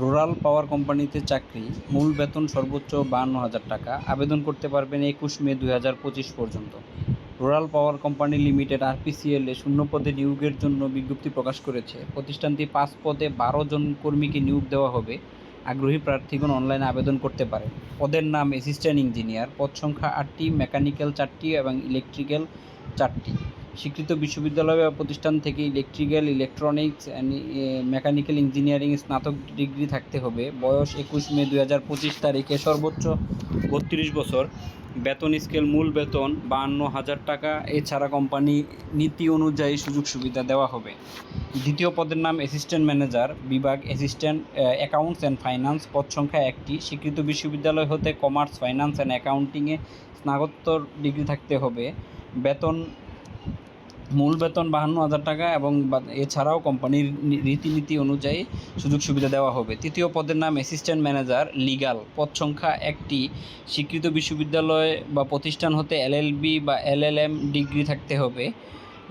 Rural পাওয়ার কোম্পানিতে চাকরি, মূল বেতন সর্বোচ্চ বাহান্ন হাজার টাকা, আবেদন করতে পারবেন একুশ মে দুই হাজার পঁচিশ পর্যন্ত। Rural power company limited RPCL এ শূন্য পদে নিয়োগের জন্য বিজ্ঞপ্তি প্রকাশ করেছে। প্রতিষ্ঠানটি পাঁচ পদে বারো জন কর্মীকে নিয়োগ দেওয়া হবে। আগ্রহী প্রার্থীগণ অনলাইনে আবেদন করতে পারে পদের নাম অ্যাসিস্ট্যান্ট ইঞ্জিনিয়ার। পদ সংখ্যা আটটি, মেকানিক্যাল চারটি এবং ইলেকট্রিক্যাল চারটি। স্বীকৃত বিশ্ববিদ্যালয় বা প্রতিষ্ঠান থেকে electrical, electronics and mechanical engineering স্নাতক ডিগ্রি থাকতে হবে। বয়স একুশ মে দুই হাজার পঁচিশ তারিখে সর্বোচ্চ বত্রিশ বছর। বেতন স্কেল, মূল বেতন বাহান্ন হাজার টাকা। এছাড়া কোম্পানি নীতি অনুযায়ী সুযোগ সুবিধা দেওয়া হবে। দ্বিতীয় পদের নাম অ্যাসিস্ট্যান্ট ম্যানেজার। বিভাগ অ্যাসিস্ট্যান্ট অ্যাকাউন্টস অ্যান্ড ফাইন্যান্স পদ সংখ্যা একটি। স্বীকৃত বিশ্ববিদ্যালয় হতে কমার্স, ফাইন্যান্স অ্যান্ড অ্যাকাউন্টিংয়ে স্নাতকোত্তর ডিগ্রি থাকতে হবে। বেতন মূল বেতন বাহান্ন হাজার টাকা এবং এছাড়াও কোম্পানির রীতিনীতি অনুযায়ী সুযোগ সুবিধা দেওয়া হবে। তৃতীয় পদের নাম অ্যাসিস্ট্যান্ট ম্যানেজার, লিগাল। পদ সংখ্যা একটি। স্বীকৃত বিশ্ববিদ্যালয় বা প্রতিষ্ঠান হতে এলএলবি বা এলএলএম ডিগ্রি থাকতে হবে।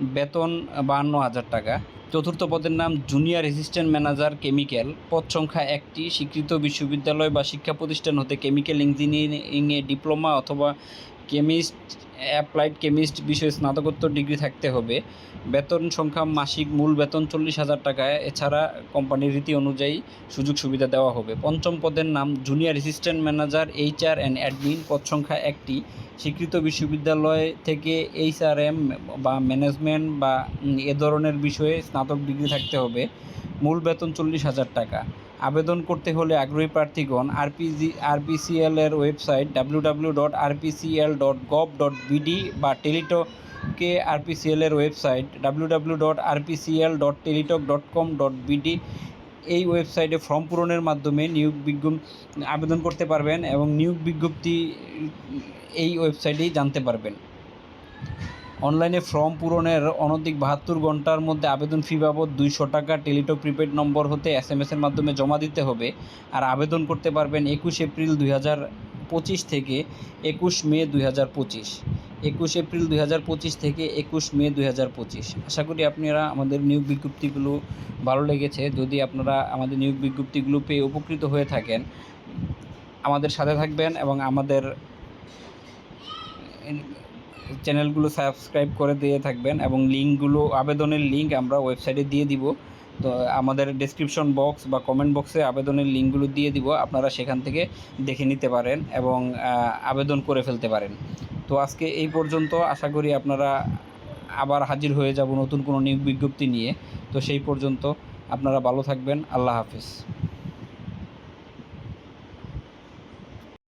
বেতন বাহান্ন হাজার টাকা। চতুর্থ পদের নাম জুনিয়র অ্যাসিস্ট্যান্ট ম্যানেজার, কেমিক্যাল। পদ সংখ্যা একটি। স্বীকৃত বিশ্ববিদ্যালয় বা শিক্ষা প্রতিষ্ঠান হতে কেমিক্যাল ইঞ্জিনিয়ারিংয়ে ডিপ্লোমা অথবা কেমিস্ট, অ্যাপ্লাইড কেমিস্ট বিষয়ে স্নাতকোত্তর ডিগ্রি থাকতে হবে। বেতন সংখ্যা মাসিক মূল বেতন চল্লিশ হাজার টাকায় এছাড়া কোম্পানির রীতি অনুযায়ী সুযোগ সুবিধা দেওয়া হবে। পঞ্চম পদের নাম junior assistant manager, HR and admin পদ সংখ্যা একটি। স্বীকৃত বিশ্ববিদ্যালয় থেকে এইচআরএম বা ম্যানেজমেন্ট বা এ ধরনের বিষয়ে স্নাতক ডিগ্রি থাকতে হবে। মূল বেতন চল্লিশ হাজার টাকা। আবেদন করতে হলে আগ্রহী প্রার্থীগণ আরপিজি আরপিসিএল এর website W W dot RPCL dot gov dot BD বা টেলিটকে আরপিসিএল এর website W W dot RPCL dot Teletalk dot com dot BD এই ওয়েবসাইটে ফর্ম পূরণের মাধ্যমে নিয়োগ বিজ্ঞপ্তি, আবেদন করতে পারবেন এবং নিয়োগ বিজ্ঞপ্তি এই ওয়েবসাইটেই জানতে পারবেন। অনলাইনে ফর্ম পূরণের অনধিক বাহাত্তর ঘণ্টার মধ্যে আবেদন ফি বাবদ দুইশো টাকা টেলিটক প্রিপেড নম্বর হতে এস এম এসের মাধ্যমে জমা দিতে হবে আর আবেদন করতে পারবেন একুশ এপ্রিল দুই হাজার পঁচিশ থেকে একুশ মে দুই হাজার পঁচিশ। একুশ এপ্রিল দুই হাজার পঁচিশ থেকে একুশ মে দুই হাজার পঁচিশ। আশা করি আপনারা আমাদের নিয়োগ বিজ্ঞপ্তিগুলো ভালো লেগেছে। যদি আপনারা আমাদের নিয়োগ বিজ্ঞপ্তিগুলো পেয়ে উপকৃত হয়ে থাকেন, আমাদের সাথে থাকবেন এবং আমাদের চ্যানেলগুলো সাবস্ক্রাইব করে দিয়ে থাকবেন এবং লিঙ্কগুলো, আবেদনের লিঙ্ক আমরা ওয়েবসাইটে দিয়ে দিব। তো আমাদের ডেসক্রিপশন বক্স বা কমেন্ট বক্সে আবেদনের লিঙ্কগুলো দিয়ে দিব, আপনারা সেখান থেকে দেখে নিতে পারেন এবং আবেদন করে ফেলতে পারেন। তো আজকে এই পর্যন্ত, আশা করি আপনারা আবার হাজির হয়ে যাব নতুন কোনো নিয়োগ বিজ্ঞপ্তি নিয়ে। তো সেই পর্যন্ত আপনারা ভালো থাকবেন, আল্লাহ হাফিজ।